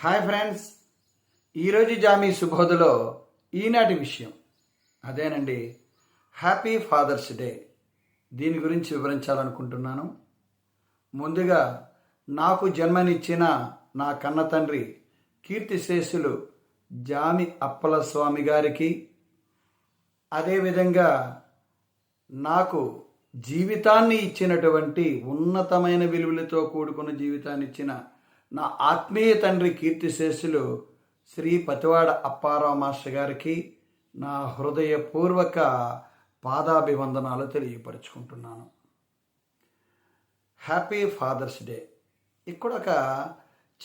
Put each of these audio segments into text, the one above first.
Hi friends. ఈరోజు జామీ సుబోధలో ఈనాటి విషయం. అదేనండి హ్యాపీ ఫాదర్స్ డే. దీని గురించి వివరించాలనుకుంటున్నాను. ముందుగా నాకు జన్మనిచ్చిన నా కన్న తండ్రి కీర్తిశేషులు జామి అప్పల స్వామి గారికి అదేవిధంగా నాకు జీవితాన్ని ఇచ్చినటువంటి ఉన్నతమైన విలువలతో కూడుకున్న జీవితాన్ని ఇచ్చిన నా ఆత్మీయ తండ్రి కీర్తిశేషులు శ్రీ పతివాడ అప్పారావు మాస్టర్ గారికి నా హృదయపూర్వక పాదాభివందనాలు తెలియపరుచుకుంటున్నాను. హ్యాపీ ఫాదర్స్ డే ఇక్కడ ఒక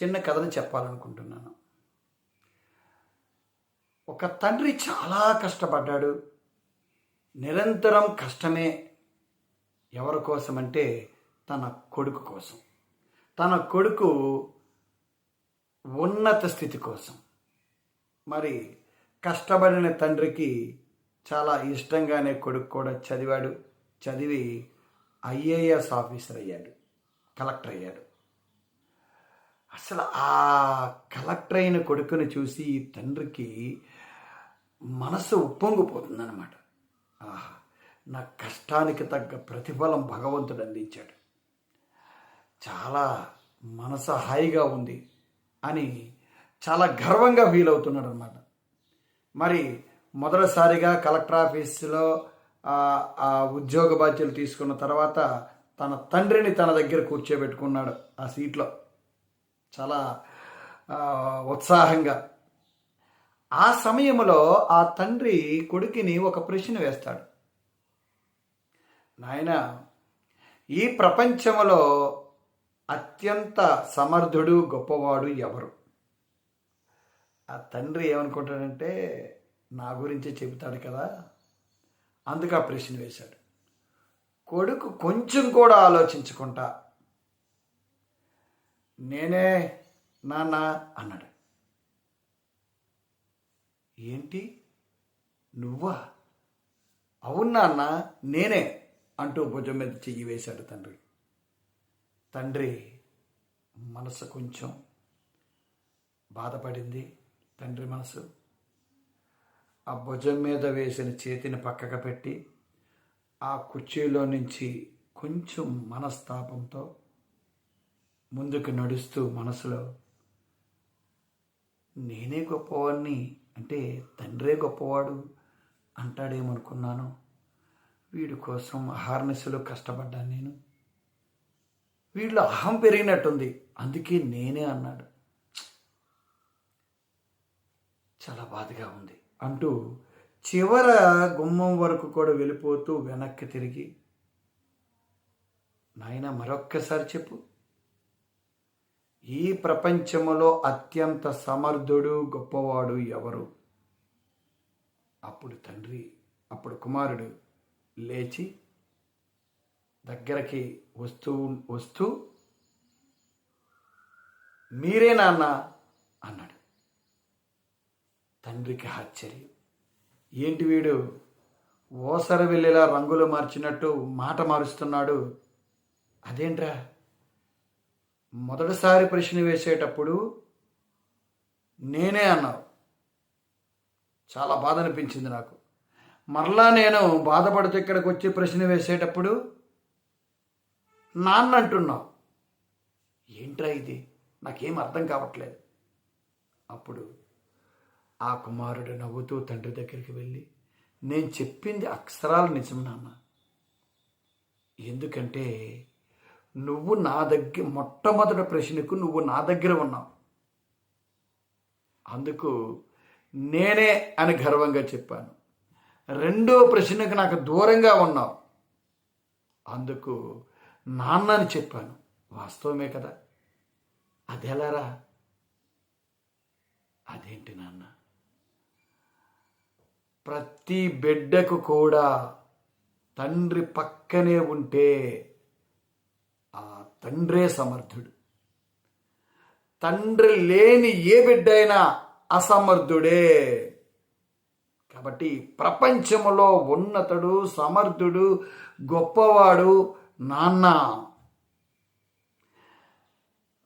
చిన్న కథను చెప్పాలనుకుంటున్నాను. ఒక తండ్రి చాలా కష్టపడ్డాడు. నిరంతరం కష్టమే ఎవరి కోసం అంటే తన కొడుకు కోసం. తన కొడుకు ఉన్నత స్థితి కోసం. మరి కష్టపడిన తండ్రికి చాలా ఇష్టంగానే కొడుకు కూడా చదివాడు. చదివి ఐఏఎస్ ఆఫీసర్ అయ్యాడు. కలెక్టర్ అయ్యాడు. అసలు ఆ కలెక్టర్ అయిన కొడుకుని చూసి తండ్రికి మనసు ఉప్పొంగిపోతుందన్నమాట. ఆహా నా కష్టానికి తగ్గ ప్రతిఫలం భగవంతుడు అందించాడు. చాలా మనసు హాయిగా ఉంది. అని చాలా గర్వంగా ఫీల్ అవుతున్నాడు అనమాట మరి మొదటిసారిగా కలెక్టర్ ఆఫీసులో ఆ ఉద్యోగ బాధ్యతలు తీసుకున్న తర్వాత తన తండ్రిని తన దగ్గర కూర్చోబెట్టుకున్నాడు ఆ సీట్లో. చాలా ఉత్సాహంగా. ఆ సమయంలో ఆ తండ్రి కొడుకుని ఒక ప్రశ్న వేస్తాడు. నాయన ఈ ప్రపంచంలో అత్యంత సమర్థుడు గొప్పవాడు ఎవరు? ఆ తండ్రి ఏమనుకుంటాడంటే నా గురించి చెబుతాడు కదా. అందుకు ఆ ప్రశ్న వేశాడు. కొడుకు కొంచెం కూడా ఆలోచించుకుంటా. నేనే నాన్న అన్నాడు. ఏంటి? నువ్వా? అవును నాన్న నేనే అంటూ భుజం మీద చెయ్యి వేశాడు తండ్రి. తండ్రి మనసు కొంచెం బాధపడింది. తండ్రి మనసు ఆ భుజం మీద వేసిన చేతిని పక్కకు పెట్టి ఆ కుర్చీలో నుంచి కొంచెం మనస్తాపంతో ముందుకు నడుస్తూ మనసులో నేనే గొప్పవాడిని అంటే తండ్రే గొప్పవాడు అంటాడేమనుకున్నాను. వీడి కోసం అహార్నెస్లో కష్టపడ్డాను నేను. వీళ్ళు అహం పెరిగినట్టుంది. అందుకే నేనే అన్నాడు. చాలా బాధగా ఉంది. అంటూ చివర గుమ్మం వరకు కూడా వెళ్ళిపోతూ వెనక్కి తిరిగి నాయన మరొక్కసారి చెప్పు. ఈ ప్రపంచంలో అత్యంత సమర్థుడు గొప్పవాడు ఎవరు? అప్పుడు తండ్రి అప్పుడు కుమారుడు లేచి దగ్గరకి వస్తూ వస్తూ మీరే నాన్న అన్నాడు. తండ్రికి ఆశ్చర్యం. ఏంటి వీడు? ఓసర వెళ్ళేలా రంగులు మార్చినట్టు మాట మారుస్తున్నాడు. అదేంట్రా? మొదటిసారి ప్రశ్న వేసేటప్పుడు నేనే అన్నావు. చాలా బాధ అనిపించింది నాకు. మరలా నేను బాధపడుతూ ఇక్కడికి వచ్చి ప్రశ్న వేసేటప్పుడు నాన్న అంటున్నావు ఏంట్రా ఇది? నాకేం అర్థం కావట్లేదు. అప్పుడు ఆ కుమారుడు నవ్వుతూ తండ్రి దగ్గరికి వెళ్ళి నేను చెప్పింది అక్షరాలు నిజం నాన్న. ఎందుకంటే నువ్వు నా దగ్గర మొట్టమొదటి ప్రశ్నకు నువ్వు నా దగ్గర ఉన్నావు. అందుకు నేనే అని గర్వంగా చెప్పాను. రెండో ప్రశ్నకు నాకు దూరంగా ఉన్నావు. అందుకు నాన్న అని చెప్పాను. వాస్తవమే కదా. అదెలారా? అదేంటి నాన్న? ప్రతి బిడ్డకు కూడా తండ్రి పక్కనే ఉంటే ఆ తండ్రే సమర్థుడు. తండ్రి లేని ఏ బిడ్డ అయినా అసమర్థుడే. కాబట్టి ప్రపంచంలో ఉన్నతుడు సమర్థుడు గొప్పవాడు నాన్న.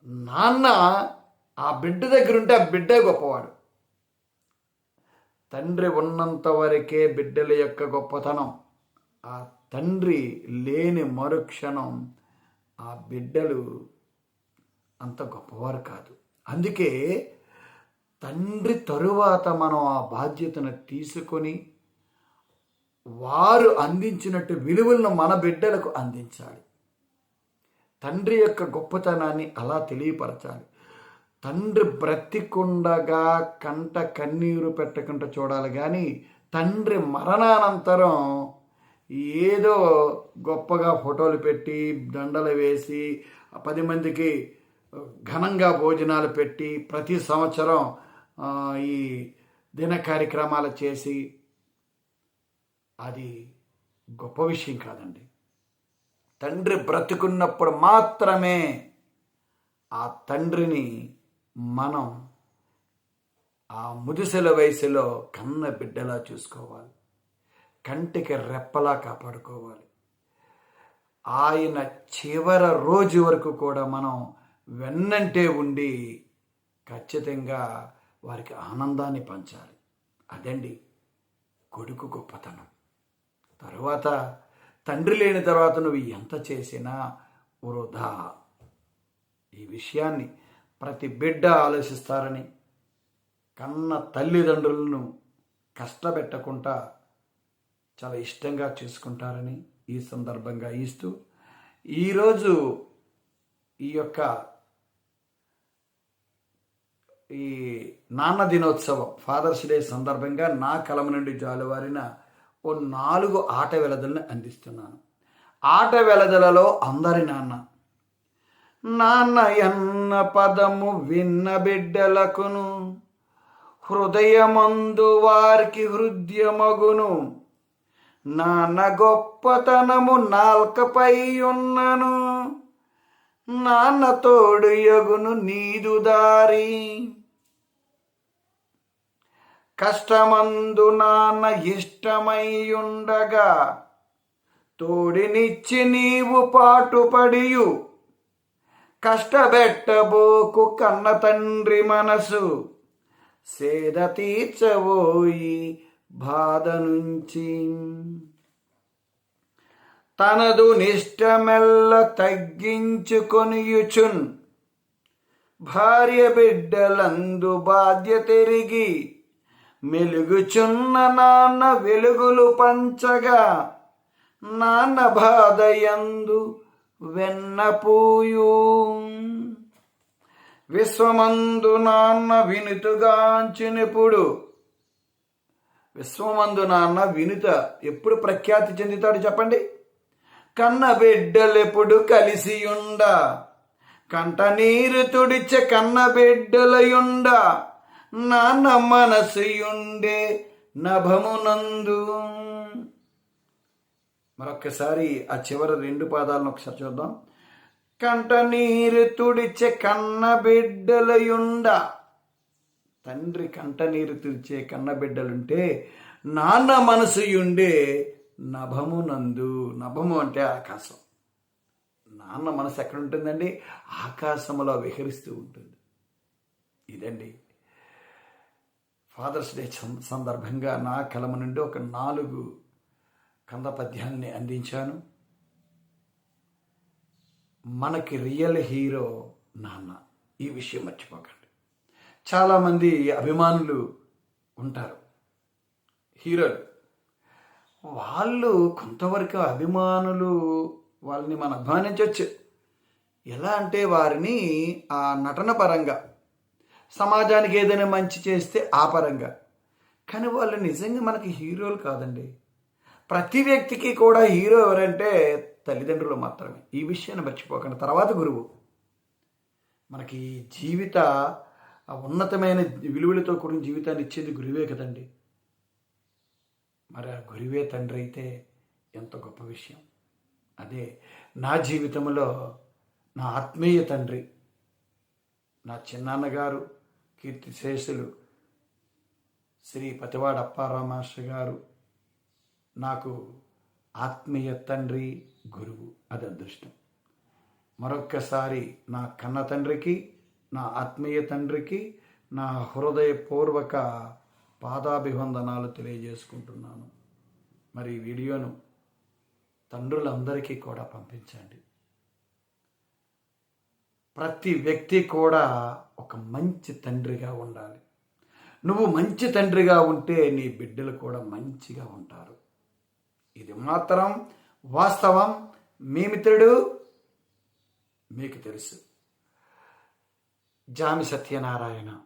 నాన్న ఆ బిడ్డ దగ్గర ఉంటే ఆ బిడ్డే గొప్పవాడు. తండ్రి ఉన్నంత వరకే బిడ్డల యొక్క గొప్పతనం. ఆ తండ్రి లేని మరుక్షణం ఆ బిడ్డలు అంత గొప్పవారు కాదు. అందుకే తండ్రి తరువాత మనం ఆ బాధ్యతను తీసుకొని వారు అందించినట్టు విలువలను మన బిడ్డలకు అందించాలి. తండ్రి యొక్క గొప్పతనాన్ని అలా తెలియపరచాలి. తండ్రి బ్రతికుండగా కంట కన్నీరు పెట్టకుండా చూడాలి. కానీ తండ్రి మరణానంతరం ఏదో గొప్పగా ఫోటోలు పెట్టి దండలు వేసి పది మందికి ఘనంగా భోజనాలు పెట్టి ప్రతి సంవత్సరం ఈ దిన కార్యక్రమాలు చేసి అది గొప్ప విషయం కాదండి. తండ్రి బ్రతుకున్నప్పుడు మాత్రమే ఆ తండ్రిని మనం ఆ ముదుసల వయసులో కన్న బిడ్డలా చూసుకోవాలి. కంటికి రెప్పలా కాపాడుకోవాలి. ఆయన చివర రోజు వరకు కూడా మనం వెన్నంటే ఉండి ఖచ్చితంగా వారికి ఆనందాన్ని పంచాలి. అదండి కొడుకు గొప్పతనం. తర్వాత తండ్రి లేని తర్వాత నువ్వు ఎంత చేసినా వృధా. ఈ విషయాన్ని ప్రతి బిడ్డ ఆలోచిస్తారని కన్న తల్లిదండ్రులను కష్టపెట్టకుండా చాలా ఇష్టంగా చేసుకుంటారని ఈ సందర్భంగా ఇస్తూ ఈరోజు ఈ యొక్క ఈ నాన్న దినోత్సవం ఫాదర్స్ డే సందర్భంగా నా కలమ నుండి జాలువారిన ఓ నాలుగు ఆట వెలదలను అందిస్తున్నాను. ఆట వెలదలలో అందరి నాన్న నాన్న ఎన్న పదము విన్న బిడ్డలకును హృదయమందు వారికి హృదయమగును నాన్న గొప్పతనము నాల్కపై ఉన్నను నాన్న తోడు యగును నీదు దారి. కష్టమందు నాన్న ఇష్టమైయుండగా తోడినిచ్చి నీవు పాటుపడియు. కష్టబెట్టబోకు కన్న తండ్రి మనసు. సేద తీర్చబోయి బాధ నుంచి తనదు నిష్టమెల్ల తగ్గించుకొనియుచున్. భార్య బిడ్డలందు బాధ్య తిరిగి మెలుగుచున్న నాన్న వెలుగులు పంచగా నాన్న బాధయందు వెన్నపూయు విశ్వమందు నాన్న వినుతుగాంచినప్పుడు విశ్వమందు నాన్న వినుత ఎప్పుడు ప్రఖ్యాతి చెందుతాడు చెప్పండి? కన్న బిడ్డలెప్పుడు కలిసి ఉండ కంట నీరు తుడిచే కన్న బిడ్డలయుండ? నాన్న మనసుయుండే నభమునందు. మరొక్కసారి ఆ చివరి రెండు పాదాలను ఒకసారి చూద్దాం. కంట నీరు తుడిచే కన్న బిడ్డలయుండ. తండ్రి కంట నీరు తుడిచే కన్న బిడ్డలుంటే నాన్న మనసుయుండే నభమునందు. నభము అంటే ఆకాశం. నాన్న మనసు ఎక్కడ ఉంటుందండి ఆకాశంలో విహరిస్తూ ఉంటుంది. ఇదండి ఫాదర్స్ డే సందర్భంగా నా కలమ నుండి ఒక నాలుగు కంద పద్యాన్ని అందించాను. మనకి రియల్ హీరో నాన్న. ఈ విషయం మర్చిపోకండి. చాలామంది అభిమానులు ఉంటారు. హీరోలు. వాళ్ళు కొంతవరకు అభిమానులు వాళ్ళని మనం అభిమానించవచ్చు ఎలా అంటే వారిని ఆ నటన పరంగా సమాజానికి ఏదైనా మంచి చేస్తే ఆ పరంగా కానీ వాళ్ళు నిజంగా మనకి హీరోలు కాదండి. ప్రతి వ్యక్తికి కూడా హీరో ఎవరంటే తల్లిదండ్రులు మాత్రమే. ఈ విషయాన్ని మర్చిపోకండి. తర్వాత గురువు. మనకి జీవిత ఉన్నతమైన విలువలతో కూడిన జీవితాన్ని ఇచ్చేది గురువే కదండి. మరి ఆ గురువే తండ్రి అయితే ఎంత గొప్ప విషయం. అదే నా జీవితంలో నా ఆత్మీయ తండ్రి నా చిన్నాన్నగారు కీర్తిశేషులు శ్రీ పతివాడ అప్పారామాస్టర్ గారు నాకు ఆత్మీయ తండ్రి గురువు. అది అదృష్టం. మరొక్కసారి నా కన్న తండ్రికి నా ఆత్మీయ తండ్రికి నా హృదయపూర్వక పాదాభివందనాలు తెలియజేసుకుంటున్నాను. మరి ఈ వీడియోను తండ్రులందరికీ కూడా పంపించండి. ప్రతి వ్యక్తి కూడా ఒక మంచి తండ్రిగా ఉండాలి. నువ్వు మంచి తండ్రిగా ఉంటే నీ బిడ్డలు కూడా మంచిగా ఉంటారు. ఇది మాత్రం వాస్తవం. మీ మిత్రుడు మీకు తెలుసు. జామి సత్యనారాయణ.